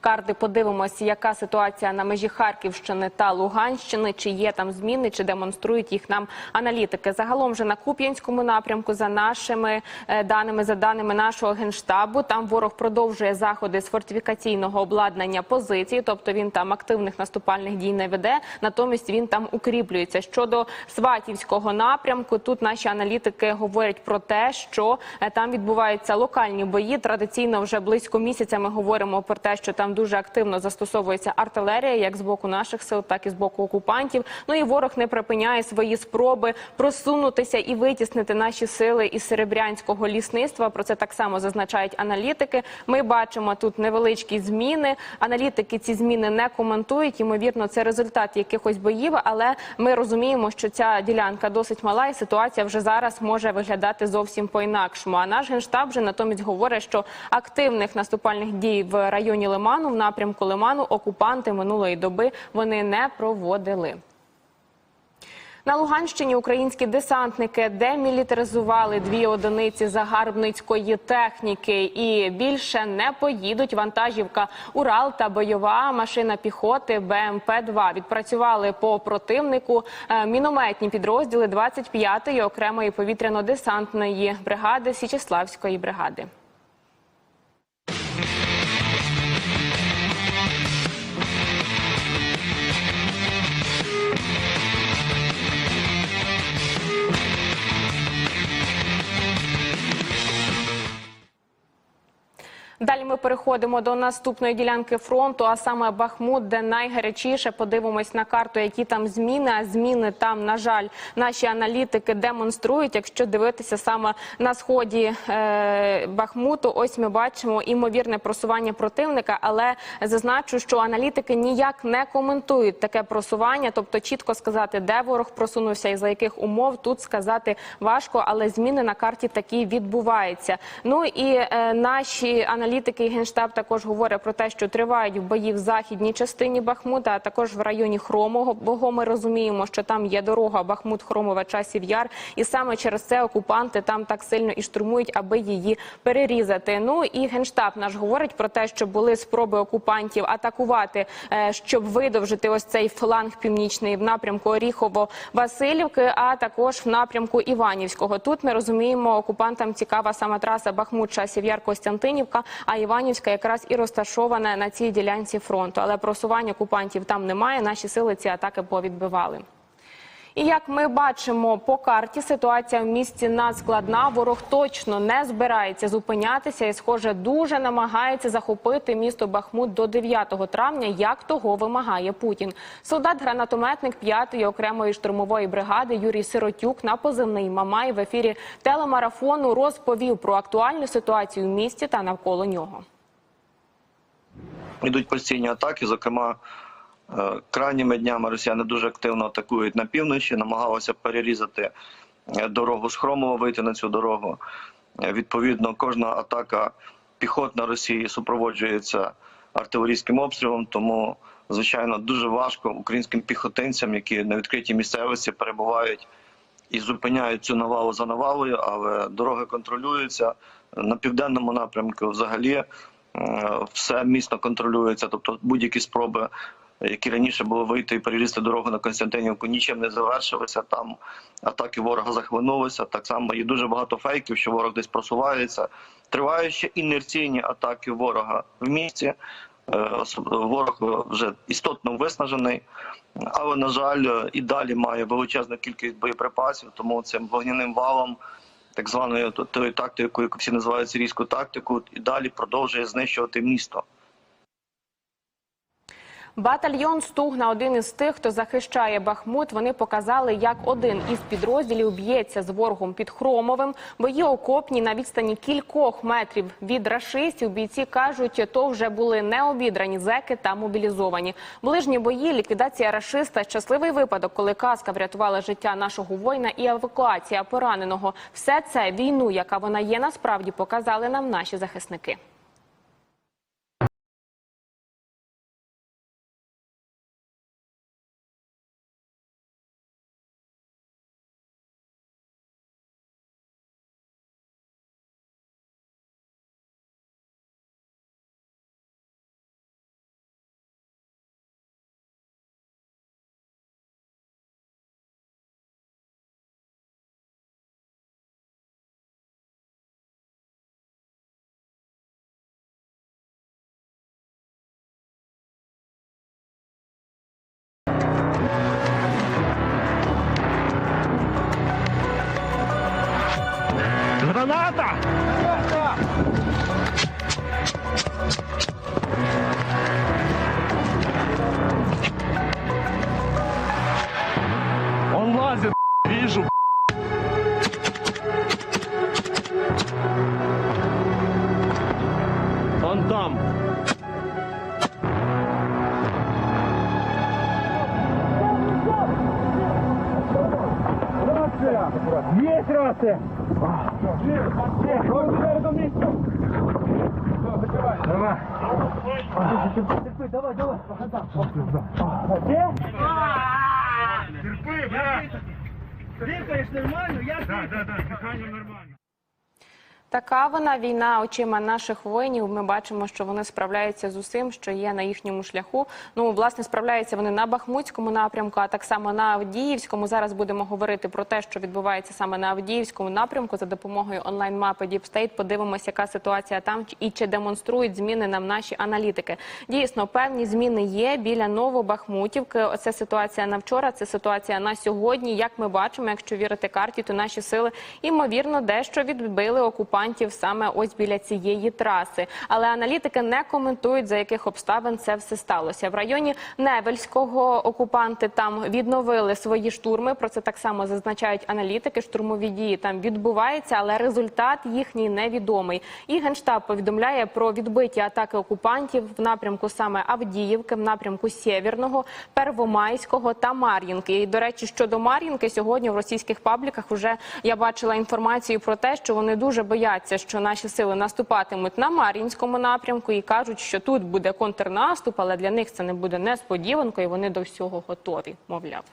карти. Подивимося, яка ситуація на межі Харківщини та Луганщини, чи є там зміни, чи демонструють їх нам аналітики. Загалом же на Куп'янському напрямку, за нашими е, даними, за даними нашого генштабу, там ворог продовжує заходи з фортифікаційного обладнання позицій, тобто він там активних наступальних дій не веде. Натомість він там укріплюється. Щодо Сватівського напрямку, тут наші аналітики говорять про те, що е, там відбуваються локальні бої. Традиційно вже близько місяця ми говоримо про те, що там дуже активно застосовується артилерія, як з боку наших сил, так і з боку окупантів. Ну і ворог не припиняє свої спроби просунутися і витіснити наші сили із серебрянського лісництва. Про це так само зазначають аналітики. Ми бачимо тут невеличкі зміни. Аналітики ці зміни не коментують. Ймовірно, це результат якихось боїв, але ми розуміємо, що ця ділянка досить мала, і ситуація вже зараз може виглядати зовсім по-інакшому. А наш генштаб вже натомість говорить, що активних наступальних дій в районі Лиману, в напрямку Лиману, окупанти минулої доби вони не проводили. На Луганщині українські десантники демілітаризували дві одиниці загарбницької техніки і більше не поїдуть. Вантажівка Урал та бойова машина піхоти БМП-2 відпрацювали по противнику е, мінометні підрозділи 25-ї окремої повітряно-десантної бригади Січеславської бригади. Далі ми переходимо до наступної ділянки фронту, а саме Бахмут, де найгарячіше. Подивимось на карту, які там зміни. А зміни там, на жаль, наші аналітики демонструють. Якщо дивитися саме на сході е, Бахмуту, ось ми бачимо імовірне просування противника. Але зазначу, що аналітики ніяк не коментують таке просування, тобто чітко сказати, де ворог просунувся і за яких умов тут сказати важко, але зміни на карті такі відбуваються. Ну і е, наші аналітики і генштаб також говорять про те, що тривають бої в західній частині Бахмута, а також в районі Хромого. Бо ми розуміємо, що там є дорога Бахмут, Хромове, часів яр, і саме через це окупанти там так сильно і штурмують, аби її перерізати. Ну і генштаб наш говорить про те, що були спроби окупантів атакувати, е, щоб видовжити ось цей фланг північний в напрямку Оріхово-Василівки, а також в напрямку Іванівського. Тут ми розуміємо, окупантам цікава саме траса Бахмут, часів яр Костянтинівка. А Іванівська якраз і розташована на цій ділянці фронту. Але просування окупантів там немає. Наші сили ці атаки повідбивали. І як ми бачимо по карті, ситуація в місті надскладна. Ворог точно не збирається зупинятися і, схоже, дуже намагається захопити місто Бахмут до 9 травня, як того вимагає Путін. Солдат-гранатометник 5-ї окремої штурмової бригади Юрій Сиротюк на позивний Мамай в ефірі телемарафону розповів про актуальну ситуацію в місті та навколо нього. Йдуть постійні атаки, зокрема. Е, Крайніми днями росіяни дуже активно атакують на півночі, намагалися перерізати е, дорогу з Хромова, вийти на цю дорогу. Е, Відповідно, кожна атака піхотна Росії супроводжується артилерійським обстрілом. Тому, звичайно, дуже важко українським піхотинцям, які на відкритій місцевості перебувають і зупиняють цю навалу за навалою, але дороги контролюються на південному напрямку. Взагалі все місто контролюється, тобто будь-які спроби які раніше було вийти і перерізти дорогу на Константинівку, нічим не завершилися. Там атаки ворога захлинулися. Так само є дуже багато фейків, що ворог десь просувається. Тривають ще інерційні атаки ворога в місті. Е, Ворог вже істотно виснажений, але на жаль, і далі має величезну кількість боєприпасів, тому цим вогняним валом. Так званою тою тактикою, яку всі називають сирійську тактику, і далі продовжує знищувати місто. Батальйон Стугна, один із тих, хто захищає Бахмут. Вони показали, як один із підрозділів б'ється з ворогом під Хромовим. Бої окопні на відстані кількох метрів від рашистів. Бійці кажуть, то вже були необідрані зеки та мобілізовані. Ближні бої, ліквідація рашиста, щасливий випадок, коли казка врятувала життя нашого воїна і евакуація пораненого. Все це війну, яка вона є насправді, показали нам наші захисники. там. Есть рация! Давай. Терпи, давай, давай. Где? Терпи, блядь. Дихаешь нормально? Я Да, да, да, дыхание нормально. Така вона війна очима наших воїнів. Ми бачимо, що вони справляються з усім, що є на їхньому шляху. Ну власне справляються вони на Бахмутському напрямку, а так само на Авдіївському. Зараз будемо говорити про те, що відбувається саме на Авдіївському напрямку за допомогою онлайн-мапи State. Подивимося, яка ситуація там і чи демонструють зміни нам наші аналітики. Дійсно, певні зміни є біля Новобахмутівки. Оце ситуація на вчора. Це ситуація на сьогодні. Як ми бачимо, якщо вірити карті, то наші сили ймовірно дещо відбили окупантів саме ось біля цієї траси. Але аналітики не коментують за яких обставин це все сталося. В районі Невельського окупанти там відновили свої штурми. Про це так само зазначають аналітики. Штурмові дії там відбуваються, але результат їхній невідомий. І генштаб повідомляє про відбиті атаки окупантів в напрямку саме Авдіївки, в напрямку Сєвєрного, Первомайського та Мар'їнки. І до речі, щодо Мар'їнки, сьогодні в російських пабліках вже я бачила інформацію про те, що вони дуже бояться, що наші сили наступатимуть на Мар'їнському напрямку і кажуть, що тут буде контрнаступ, але для них це не буде несподіванкою. Вони до всього готові, мовляв.